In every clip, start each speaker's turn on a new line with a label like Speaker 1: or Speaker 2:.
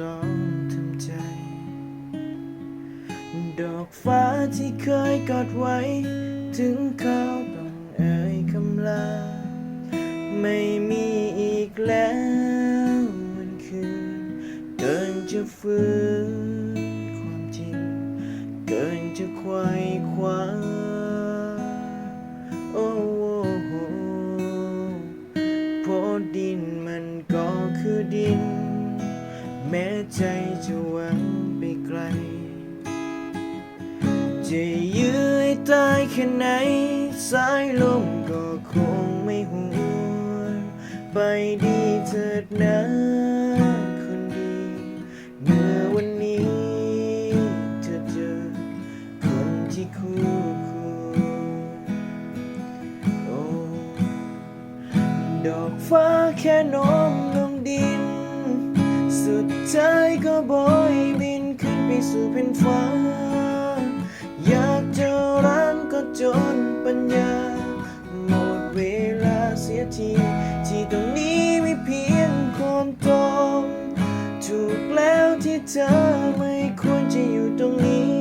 Speaker 1: ต้องทำใจ ดอกฟ้าที่เคยกอดไว้ ถึงเขาต้องเอ่ยคำลา ไม่มีอีกแล้วมันคือเกินจะฝืนความจริง เกินจะควายคว้าโอ้โหพราดินมันก็คือดิน แม้ใจจะหวังไปไกล จะยื้อให้ตายแค่ไหน สายลมก็คงไม่หวนไปดีเถิดนะคนดีเมื่อวันนี้เธอเจอคนที่คู่ควรโอ้ดอกฟ้าแค่โน้มลงดิน สุดท้ายก็บอยบินขึ้นไปสู่แผ่นฟ้า อยากจะรังก็จนปัญญา หมดเวลาเสียที ที่ตรงนี้ไมีเพียงคนตรงถูกแล้วที่เธอไม่ควรจะอยู่ตรงนี้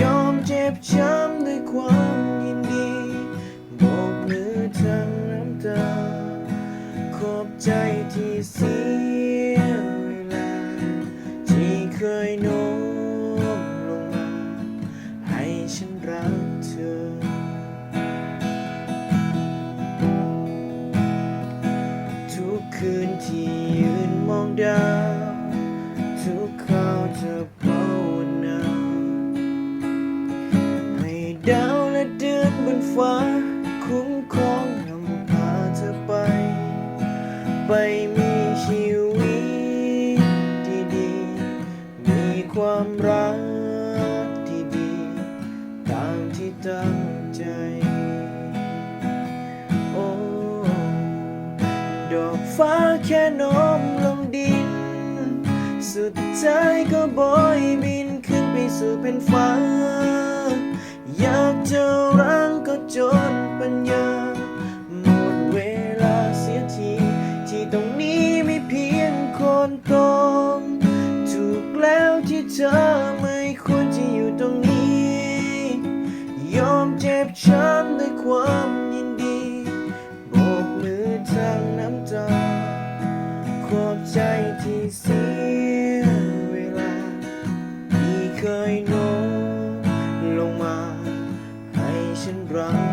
Speaker 1: ยอมเจ็บช้ำด้วยความยินดีโบกมือทั้งน้ำตาขอบใจที่เสีย ดาวและเดือนบนฟ้า คุ้มครองนำพาเธอไป ไปมีชีวิตที่ดี มีความรักที่ดี ตามที่ตั้งใจ โอ้ดอกฟ้าแค่น้มลงดิน สุดท้ายก็บอยบินขึ้นไปสู่แผ่นฟ้า อยากจะรังก็จนปัญญา หมดเวลาเสียที ที่ตรงนี้ไม่เพียงคนตรงถูกแล้วที่เธอไม่ควรจะอยู่ตรงนี้ ยอมเจ็บช้ำด้วยความ right.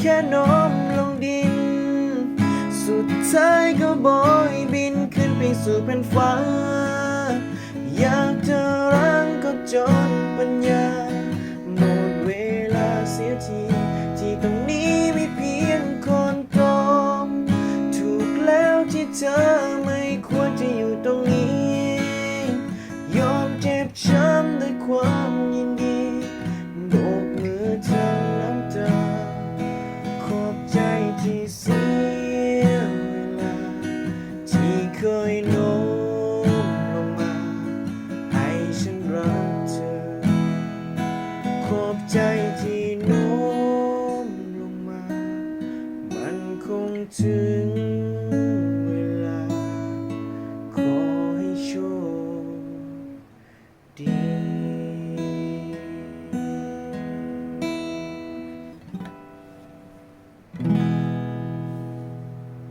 Speaker 1: แค่น้มลงดิน สุดท้ายก็บอยบินขึ้นไปสู่แผ่นฟ้า อยากจะรังก็จนปัญญา หมดเวลาเสียที ที่ตรงนี้ไม่เพียงคนกลมถูกแล้วที่เธอ ถึงเวลา ขอให้โชคดี